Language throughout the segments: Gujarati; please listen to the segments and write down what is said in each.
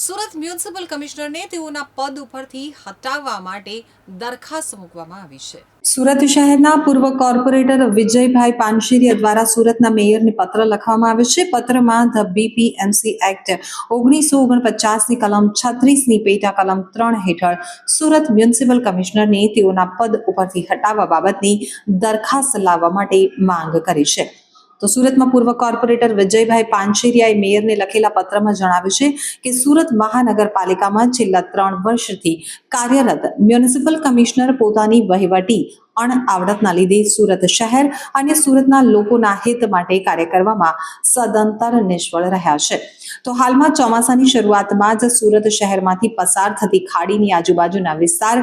સુરત મ્યુનિસિપલ કમિશનરને તેઓના પદ ઉપરથી હટાવવા માટે દરખાસ્ત મૂકવામાં આવી છે. સુરત શહેરના પૂર્વ કોર્પોરેટર વિજયભાઈ પાનશીરિયા દ્વારા સુરતના મેયરને પત્ર લખવામાં આવ્યો છે. પત્રમાં ધ બીપીએમસી એક્ટ ઓગણીસો ઓગણપચાસની કલમ છત્રીસની પેટા કલમ ત્રણ હેઠળ સુરત મ્યુનિસિપલ કમિશનરને તેઓના પદ ઉપરથી હટાવવા બાબતની દરખાસ્ત લાવવા માટે માંગ કરી છે. તો સુરતમાં પૂર્વ કોર્પોરેટર વિજયભાઈ પાંચેરિયાએ મેયરને લખેલા પત્રમાં જણાવ્યું છે કે સુરત મહાનગરપાલિકામાં છેલ્લા ત્રણ વર્ષથી કાર્યરત મ્યુનિસિપલ કમિશનર પોતાની વહીવટી અણઆવડતના લીધે સુરત શહેર અને સુરતના લોકોના હિત માટે કાર્ય કરવામાં સદંતર નિષ્ફળ રહ્યા છે. તો હાલમાં ચોમાસાની શરૂઆતમાં જ સુરત શહેરમાંથી પસાર થતી ખાડીની આજુબાજુના વિસ્તાર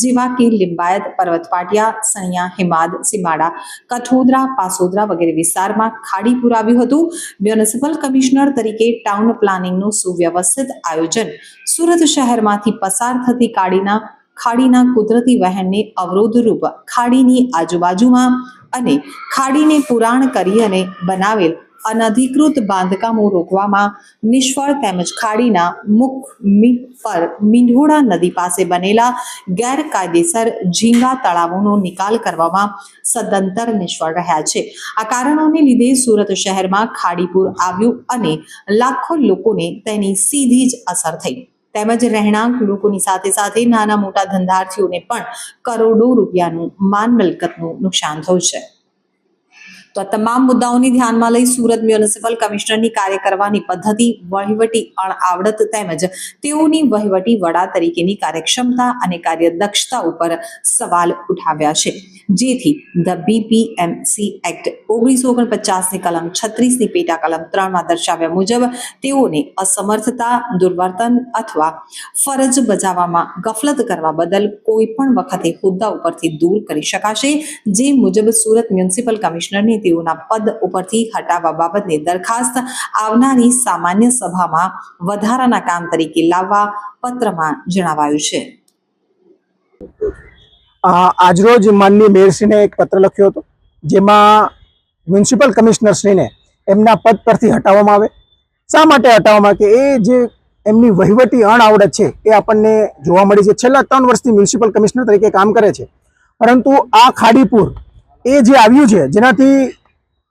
જેવા કે લિંબાયત, પર્વતપાટિયા, સણિયા, હિમાદ, સીમાડા, કઠોદરા, પાસોદરા વગેરે વિસ્તારમાં ખાડી પુરાવ્યું હતું. મ્યુનિસિપલ કમિશનર તરીકે ટાઉન પ્લાનિંગનું સુવ્યવસ્થિત આયોજન સુરત શહેરમાંથી પસાર થતી ખાડીના ખાડીના કુદરતી વહેણને અવરોધરૂપ ખાડીની આજુબાજુમાં અને ખાડીને પુરાણ કરી અને બનાવેલ અનધિકૃત બાંધકામો રોકવામાં નિષ્ફળ તેમજ ખાડીના મુખ પર મીંઢોળા નદી પાસે બનેલા ગેરકાયદેસર ઝીંગા તળાવોનો નિકાલ કરવામાં સદંતર નિષ્ફળ રહ્યા છે. આ કારણોને લીધે સુરત શહેરમાં ખાડીપુર આવ્યું અને લાખો લોકોને તેની સીધી જ અસર થઈ. તેમજ રહેણાંક લોકોની સાથે સાથે નાના મોટા ધંધાર્થીઓને પણ કરોડો રૂપિયાનું માન મિલકતનું નુકસાન થયું છે. તો આ તમામ મુદ્દાઓને ધ્યાનમાં લઈ સુરત મ્યુનિસિપલ કમિશનરની કાર્ય કરવાની પદ્ધતિ, વહીવટી અણઆવડત તેમજ તેઓની વહીવટી વડા તરીકેની કાર્યક્ષમતા અને કાર્યદક્ષતા ઉપર સવાલ ઉઠાવ્યા છે. જેથી ધ બીપીએમસી એક્ટ ઓગણીસો ઓગણપચાસની કલમ, છત્રીસની પેટા કલમ ત્રણમાં દર્શાવ્યા મુજબ તેઓને અસમર્થતા, દુર્વર્તન અથવા ફરજ બજાવવામાં ગફલત કરવા બદલ કોઈ પણ વખતે હોદ્દા ઉપરથી દૂર કરી શકાશે, જે મુજબ સુરત મ્યુનિસિપલ કમિશનરને તેઓના પદ ઉપરથી હટાવવા બાબતની દરખાસ્ત આવનારી સામાન્ય સભામાં વધારાના કામ તરીકે લાવવા પત્રમાં જણાવાયું છે. આજરોજ માનની મેયરશ્રીને એક પત્ર લખ્યો હતો, જેમાં મ્યુનિસિપલ કમિશનરશ્રીને એમના પદ પરથી હટાવવામાં આવે. શા માટે હટાવવામાં કે એ જે એમની વહીવટી અણઆવડત છે, એ આપણને જોવા મળી છે. છેલ્લા ત્રણ વર્ષથી મ્યુનિસિપલ કમિશનર તરીકે કામ કરે છે. પરંતુ આ ખાડીપુર એ જે આવ્યું છે, જેનાથી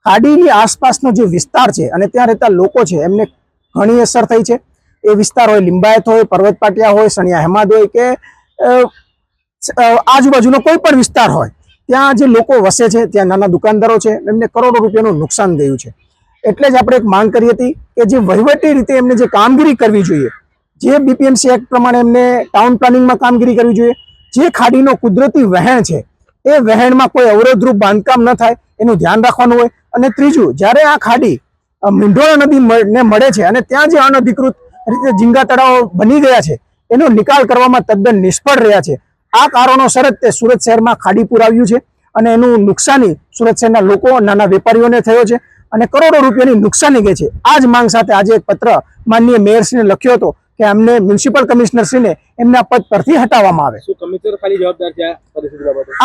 ખાડીની આસપાસનો જે વિસ્તાર છે અને ત્યાં રહેતા લોકો છે, એમને ઘણી અસર થઈ છે. એ વિસ્તાર હોય લિંબાયત હોય, પર્વત પાટિયા હોય, સણિયા હેમાદ હોય કે આજુબાજુનો કોઈ પણ વિસ્તાર હોય ત્યાં જે લોકો વસે છે, ત્યાં નાના દુકાનદારો છે એમને કરોડો રૂપિયાનું નુકસાન થયું છે. એટલે જ આપણે એક માંગ કરી હતી કે જે વહીવટી રીતે એમને જે કામગીરી કરવી જોઈએ, જે બીપીએમસી એક્ટ પ્રમાણે એમને ટાઉન પ્લાનિંગમાં કામગીરી કરવી જોઈએ, જે ખાડીનો કુદરતી વહેણ છે, એ વહેણમાં કોઈ અવરોધરૂપ બાંધકામ ન થાય, એનું ધ્યાન રાખવાનું હોય. અને ત્રીજું, જ્યારે આ ખાડી મીંઢોળા નદી ને મળે છે અને ત્યાં જે અનધિકૃત રીતે ઝીંગા તળાવો બની ગયા છે, એનો નિકાલ કરવામાં તદ્દન નિષ્ફળ રહ્યા છે. આ કારણોસર જ તે સુરત શહેરમાં ખાડી પુરાવ્યું છે અને એનું નુકસાની સુરત શહેરના લોકો નાના વેપારીઓને થયો છે અને કરોડો રૂપિયાની નુકસાની ગઈ છે. આ જ માંગ સાથે આજે એક પત્ર માનનીય મેયરશ્રીને લખ્યો હતો કે અમને મ્યુનિસિપલ કમિશનરશ્રીને એમના પદ પરથી હટાવવામાં આવે.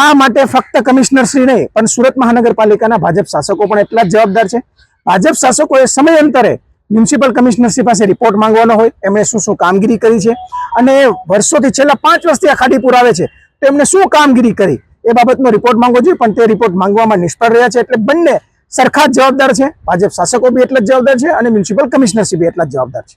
આ માટે ફક્ત કમિશનરશ્રી નહીં પણ સુરત મહાનગરપાલિકાના ભાજપ શાસકો પણ એટલા જ જવાબદાર છે. ભાજપ શાસકોએ સમયાંતરે મ્યુનિસિપલ કમિશનરશ્રી પાસે રિપોર્ટ માંગવાનો હોય, એમણે શું શું કામગીરી કરી છે અને વર્ષોથી છેલ્લા પાંચ વર્ષથી આ ખાડી પુરાવે છે, તો એમને શું કામગીરી કરી? એ બાબતનો રિપોર્ટ માંગવો જોઈએ, પણ તે રિપોર્ટ માંગવામાં નિષ્ફળ રહ્યા છે એટલે બંને સરખા જવાબદાર છે. ભાજપ શાસકો બી એટલા જ જવાબદાર છે અને મ્યુનિસિપલ કમિશનરશ્રી બી એટલા જ જવાબદાર છે.